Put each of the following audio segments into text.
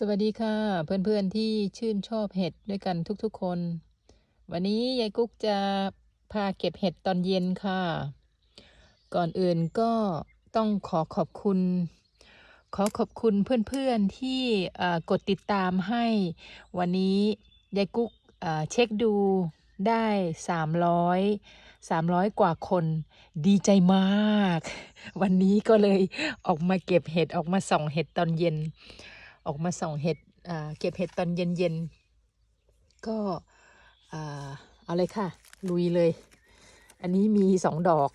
สวัสดีค่ะ เพื่อนๆที่ชื่นชอบเห็ดด้วยกันทุกๆคน วันนี้ยายกุ๊กจะพาเก็บเห็ดตอนเย็นค่ะ ก่อนอื่นก็ต้องขอขอบคุณ ขอขอบคุณเพื่อนๆที่เอ่กดติดตามให้ วันนี้ยายกุ๊กเอ่อเช็คดูได้ 300 300 กว่าคน ดีใจมาก วันนี้ก็เลยออกมาเก็บเห็ดออกมาส่องเห็ดตอนเย็น ออกมาส่องเห็ดเก็บเห็ดตอนเย็นๆ ก็อ่าเอาเลยค่ะ ลุยเลย อันนี้มีสองดอก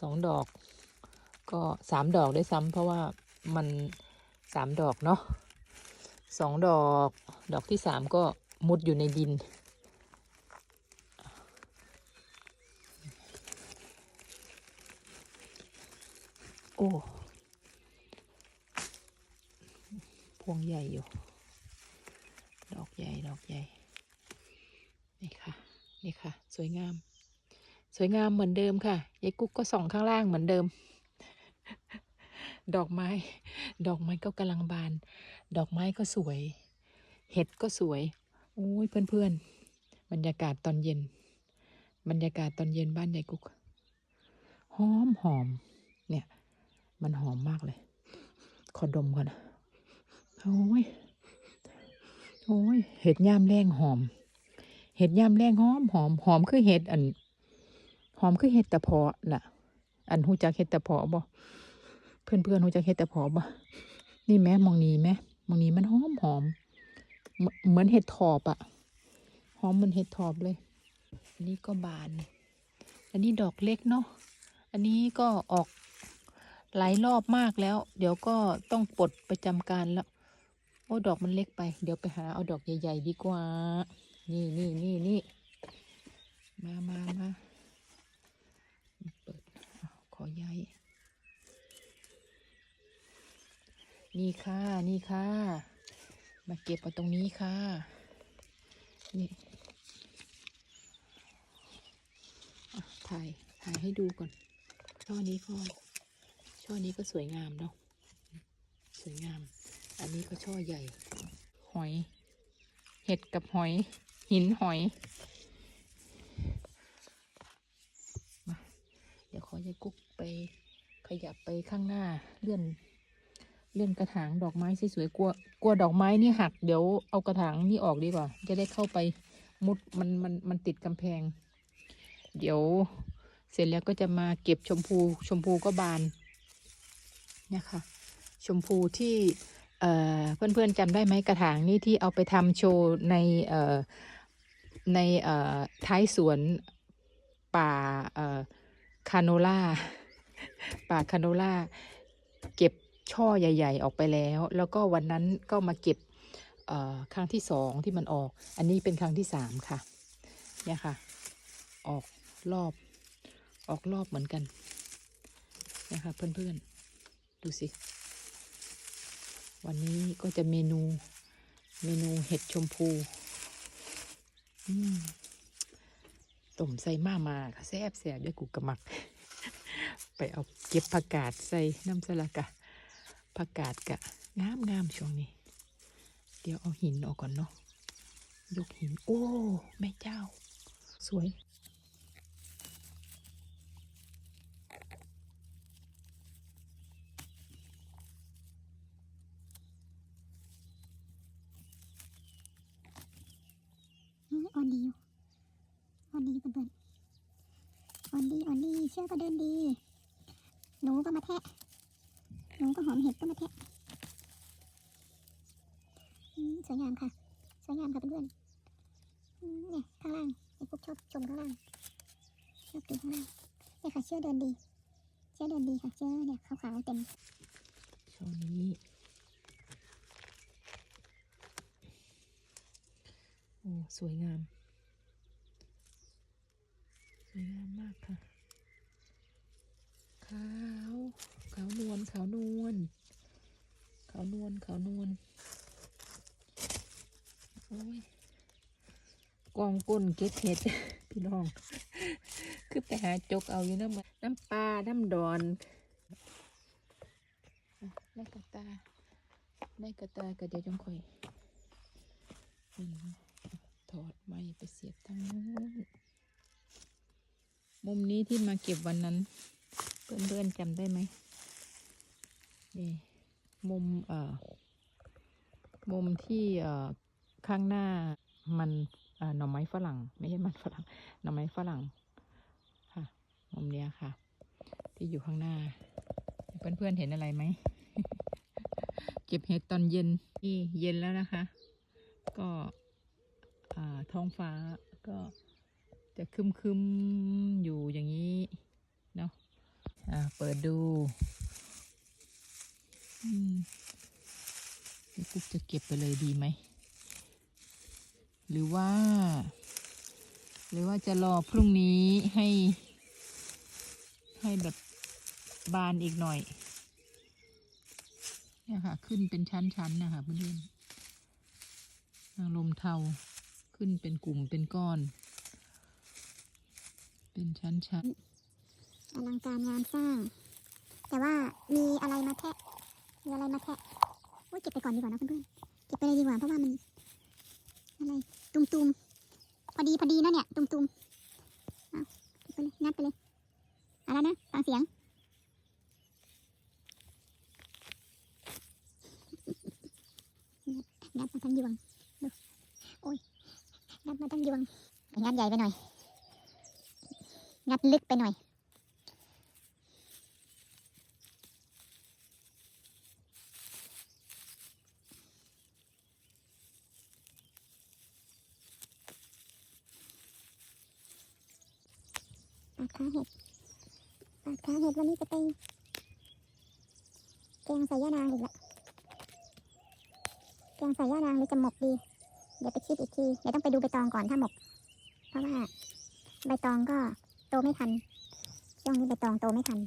สองดอก ก็สามดอกได้วยซ้ำเพราะว่ามันสามดอกเนาะสองดอก ดอกที่สามก็มุดอยู่ในดิน โอ้ พ วงใหญ่อยู่ ดอกใหญ่ ดอกใหญ่ นี่ค่ะ นี่ค่ะ สวยงาม สวยงามเหมือนเดิมค่ะ ยายกุ๊กก็ส่องข้างล่างเหมือนเดิม ดอกไม้ ดอกไม้ก็กำลังบาน ดอกไม้ก็สวย เห็ดก็สวย โอ้ยเพื่อนๆ บรรยากาศตอนเย็น บรรยากาศตอนเย็นบ้านยายกุ๊ก หอมหอม เนี่ย มันหอมมากเลย ขอดมก่อนนะ โอ้ยโอ้ยเห็ดย่ามแรงหอม เห็ดย่ามแรงหอมหอมหอมคือเห็ดอัน หอมคือเห็ดตะเพาะน่ะ อันหูจักเห็ดตะเพาะบ่เพื่อนเพื่อนหูจักเห็ดตะเพาะบ่นี่แม่มองนี้แม่มองนี้มันหอมหอมเหมือนเห็ดถอบอะหอมเหมือนเห็ดถอบเลย อันนี้ก็บาน อันนี้ดอกเล็กเนาะอันนี้ก็ออกหลายรอบมากแล้ว เดี๋ยวก็ต้องปลดประจำการแล้ว โอ้ดอกมันเล็กไป เดี๋ยวไปหาเอาดอกใหญ่ ๆ ดีกว่า นี่นี่นี่นี่มามามาเปิดขอย้ายนี่ค่ะ นี่ค่ะ มาเก็บเอาตรงนี้ค่ะ นี่ถ่าย ถ่ายให้ดูก่อน ช่อนี้ก็ ช่อนี้ก็สวยงามเนาะ สวยงาม อันนี้ก็ช่อใหญ่ หอย เห็ดกับหอย หินหอยมาเดี๋ยวขอยายกุ๊กไปขยับไปข้างหน้าเลื่อน เลื่อนกระถางดอกไม้สวยๆกลัวกลัวดอกไม้นี่หัก เดี๋ยวเอากระถางนี่ออกดีกว่า จะได้เข้าไปมุดมันมันมันติดกำแพง เดี๋ยวเสร็จแล้วก็จะมาเก็บชมพูชมพูก็บานเนี่ยค่ะ ชมพูที่ เพื่อนๆจำได้ไหมกระถางนี่ที่เอาไปทำโชว์ในในท้ายสวนป่าคาโนล่าป่าคาโนล่าเก็บช่อใหญ่ ๆ ออกไปแล้ว แล้วก็วันนั้นก็มาเก็บครั้งที่สองที่มันออก อันนี้เป็นครั้งที่สามค่ะ เนี่ยค่ะ ออกรอบ ออกรอบเหมือนกัน นะคะเพื่อนๆ ดูสิ วันนี้ก็จะเมนู เมนูเห็ดชมพูต้มใส่มามาค่ะแซ่บแซ่บด้วยกูกระมัก ไปเอาเก็บผักกาดใส่น้ำสลักะผักกาดกะงามงามช่วงนี้ เดี๋ยวเอาหินออกก่อนเนาะยกหิน โอ้ แม่เจ้า สวย อืมอ่อนดีอยู่ อนดีเพื่อนๆอ่อนดีอ่อนดีเชือกก็เดินดี หนูก็มาแทะ หนูก็หอมเห็ดก็มาแทะสวยงามค่ะ สวยงามค่ะเพื่อนๆเนี่ยข้างล่างไอ้พวกชอบชมข้างล่างชอบดูข้างล่างเนี่ยค่ะเชือกเดินดี เชือกเดินดีค่ะเชือกเนี่ยขาวๆเต็มช่วงนี้โอ้สวยงาม สวยงามมากค่ะ ขาว ขาวนวล ขาวนวล ขาวนวล ขาวนวล โอ้ยกองก้นเก็บเห็ด พี่น้อง คือไปหาจกเอาอยู่น้ำน้ำปลา น้ำดอนอะแม่กับตาได้กระตายก็เดียวจังค่อยถอดไม้ไปเสียบทางนู้น มุมนี้ที่มาเก็บวันนั้น เพื่อนๆจำได้ไหมนี่มุมเอ่อมุมที่เอ่อข้างหน้ามันเอ่อหน่อไม้ฝรั่ง ไม่ใช่มันฝรั่งหน่อไม้ฝรั่งค่ะ มุมเนี้ยค่ะ ที่อยู่ข้างหน้า เพื่อนๆเห็นอะไรไหมเก็บเห็ดตอนเย็นนี่เย็นแล้วนะคะ ก็อ่าท้องฟ้าก็ จะคึมคึมอยู่อย่างนี้เนาะอ่าเปิดดูอืมกุ๊กจะเก็บไปเลยดีไหม หรือว่า หรือว่าจะรอพรุ่งนี้ให้ ให้แบบบานอีกหน่อย เนี่ยค่ะ ขึ้นเป็นชั้นๆนะคะเพื่อนๆนางลมเทาขึ้นเป็นกลุ่มเป็นก้อน เป็นชั้นอลังการงานสร้าง แต่ว่ามีอะไรมาแทะมีอะไรมาแทะโอ้ยเก็บไปก่อนดีกว่านะเพื่อนๆเก็บไปเลยดีกว่าเพราะว่ามันอะไรตุมๆพอดีพอดีนะเนี่ยตุมๆเอาเก็บไปเลยงัดไปเลยอะไรนะฟังเสียงงัดมาทั้งยวงดูโอ้ยงัดมาทั้งยวงงัดใหญ่ไปหน่อย งัดลึกไปหน่อยปาดขาเห็ดปาดขาเห็ดวันนี้จะไปแกงใส่ย่านางอีกละแกงใส่ย่านางหรือจะหมกดี เดี๋ยวไปคิดอีกที เดี๋ยวต้องไปดูใบตองก่อนถ้าหมก เพราะว่าใบตองก็ โตไม่ทัน ช่วงนี้ใบตองโตไม่ทัน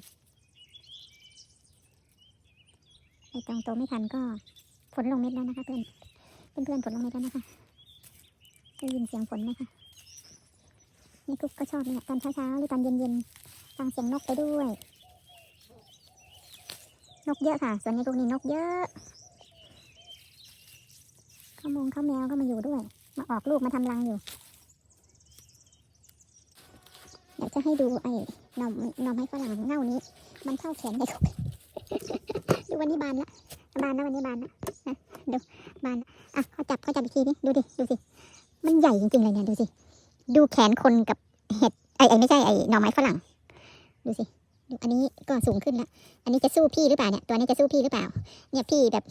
ใบตองโตไม่ทันก็ฝนลงเม็ดแล้วนะคะเพื่อน เพื่อนๆฝนลงเม็ดแล้วนะคะได้ยินเสียงฝนไหมคะนี่กุ๊กก็ชอบเนี่ยตอนเช้าๆหรือตอนเย็นๆฟังเสียงนกไปด้วย นกเยอะค่ะส่วนในพวกนี้นกเยอะข้าวมงข้าวแมวก็มาอยู่ด้วย มาออกลูกมาทำรังอยู่ เดี๋ยว จะให้ดูไอ้หน่อหน่อไม้ฝรั่งเง่านี้ มันเข้าแขนได้ทุกดูวันนี้บานละบานนะวันนี้บานละนะดูบานอะเขาจับเขาจับอีกทีนี่ดูดิดูสิมันใหญ่จริงๆเลยเนี่ยดูสิดูแขนคนกับเห็ดไอ้ไอ้ไม่ใช่ไอ้หน่อไม้ฝรั่ง ดูสิดูอันนี้ก็สูงขึ้นแล้ว อันนี้จะสู้พี่หรือเปล่าเนี่ย ตัวนี้จะสู้พี่หรือเปล่า เนี่ยพี่แบบ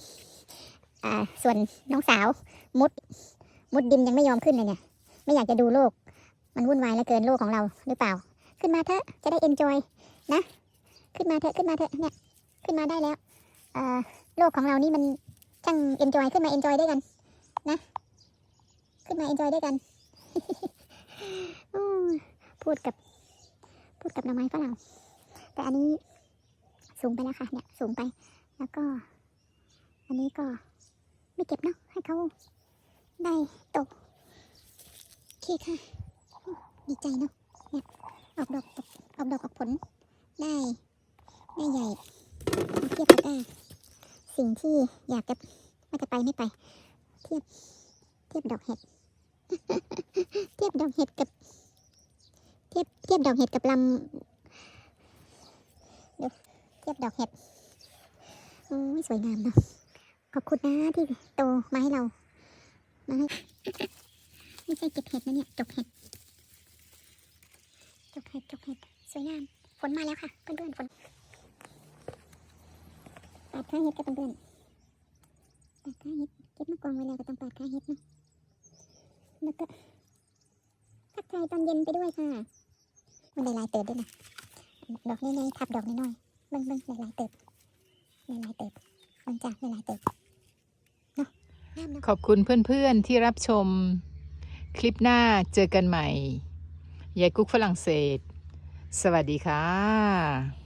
อ่า ส่วนน้องสาว มุด มุดดินยังไม่ยอมขึ้นเลยเนี่ย ไม่อยากจะดูโลก มันวุ่นวายเหลือเกินโลกของเราหรือเปล่า ขึ้นมาเถอะจะได้เอนจอยนะ ขึ้นมาเถอะขึ้นมาเถอะเนี่ยขึ้นมาได้แล้วอ่าโลกของเรานี่มันช่างเอนจอยขึ้นมาเอนจอยด้วยกันนะ ขึ้นมาเอนจอยด้วยกันพูดกับพูดกับหน่อไม้ฝรั่งแต่อันนี้สูงไปแล้วค่ะเนี่ยสูงไปแล้วก็ อันนี้ก็ไม่เก็บเนาะให้เขาได้โตโอเคค่ะ ดีใจเนาะ ออกดอกออกดอกออกผลได้ได้ใหญ่เทียบกับได้สิ่งที่อยากจะว่จะไปไม่ไป เทียบเทียบดอกเห็ด เทียบดอกเห็ดกับ เทียบเทียบดอกเห็ดกับลำดูเทียบดอกเห็ดโอ้ยสวยงามเนาะขอบคุณนะที่โตมาให้เรามาให้ไม่ใช่เก็บเห็ดนะเนี่ยจกเห็ด จกเห็ดจกเห็ดสวยงามฝนมาแล้วค่ะเพื่อนๆฝนปาดข้าเห็ดกับเพื่อนๆปาดข้าเห็ดเก็บมากองไว้แล้วก็ต้องปาดข้าเห็ดนะแล้วก็ทักทายตอนเย็นไปด้วยค่ะมันหลายๆเติบด้วยนะดอกน้อยๆทับดอกน้อยๆเบิ่งเบิ่งหลายๆเติบหลายๆเติบเบิ่งจ้ะหลายๆเติบเนาะขอบคุณเพื่อนๆที่รับชม คลิปหน้าเจอกันใหม่ ยายกุ๊กฝรั่งเศส สวัสดีค่ะ